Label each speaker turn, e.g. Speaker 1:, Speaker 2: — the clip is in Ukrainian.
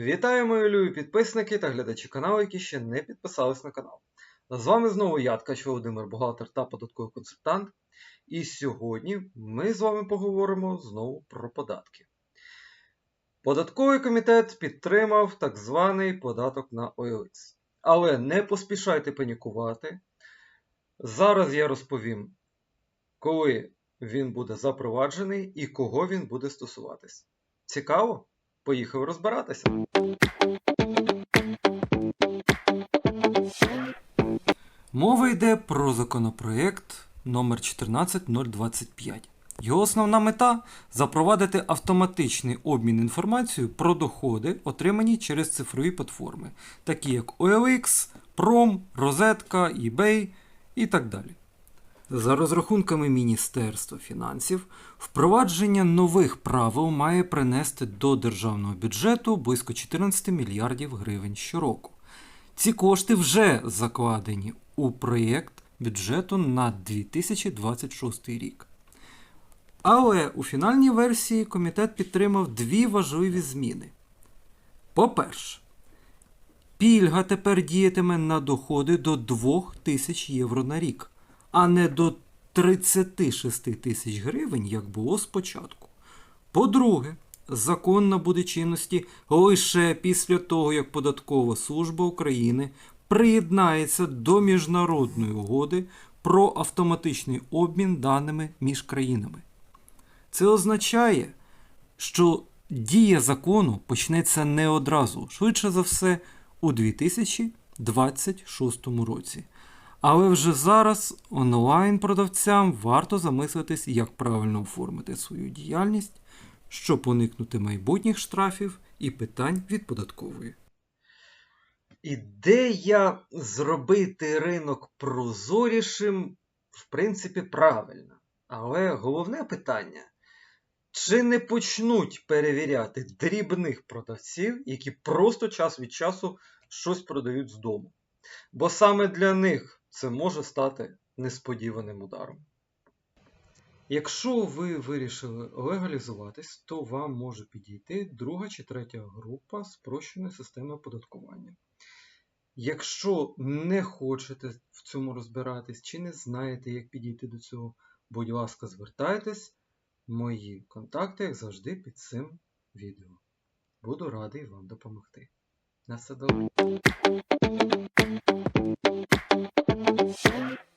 Speaker 1: Вітаю мої любі підписники та глядачі каналу, які ще не підписались на канал. З вами знову я, Ткач Володимир, бухгалтер та податковий консультант. І сьогодні ми з вами поговоримо знову про податки. Податковий комітет підтримав так званий податок на OLX. Але не поспішайте панікувати. Зараз я розповім, коли він буде запроваджений і кого він буде стосуватись. Цікаво? Поїхав розбиратися. Мова йде про законопроект номер 14025. Його основна мета запровадити автоматичний обмін інформацією про доходи, отримані через цифрові платформи, такі як OLX, Prom, Розетка, eBay і так далі. За розрахунками Міністерства фінансів, впровадження нових правил має принести до державного бюджету близько 14 мільярдів гривень щороку. Ці кошти вже закладені у проєкт бюджету на 2026 рік. Але у фінальній версії комітет підтримав дві важливі зміни. По-перше, пільга тепер діятиме на доходи до 2000 євро на рік, а не до 36 тисяч гривень, як було спочатку. По-друге, закон набуде чинності лише після того, як Податкова служба України приєднається до міжнародної угоди про автоматичний обмін даними між країнами. Це означає, що дія закону почнеться не одразу, швидше за все, у 2026 році. Але вже зараз онлайн-продавцям варто замислитись, як правильно оформити свою діяльність, щоб уникнути майбутніх штрафів і питань від податкової. Ідея зробити ринок прозорішим, в принципі, правильна. Але головне питання: чи не почнуть перевіряти дрібних продавців, які просто час від часу щось продають з дому? Бо саме для них це може стати несподіваним ударом. Якщо ви вирішили легалізуватись, то вам може підійти друга чи третя група спрощеної системи оподаткування. Якщо не хочете в цьому розбиратись чи не знаєте, як підійти до цього, будь ласка, звертайтесь. Мої контакти, як завжди, під цим відео. Буду радий вам допомогти. На все добре. Thank you.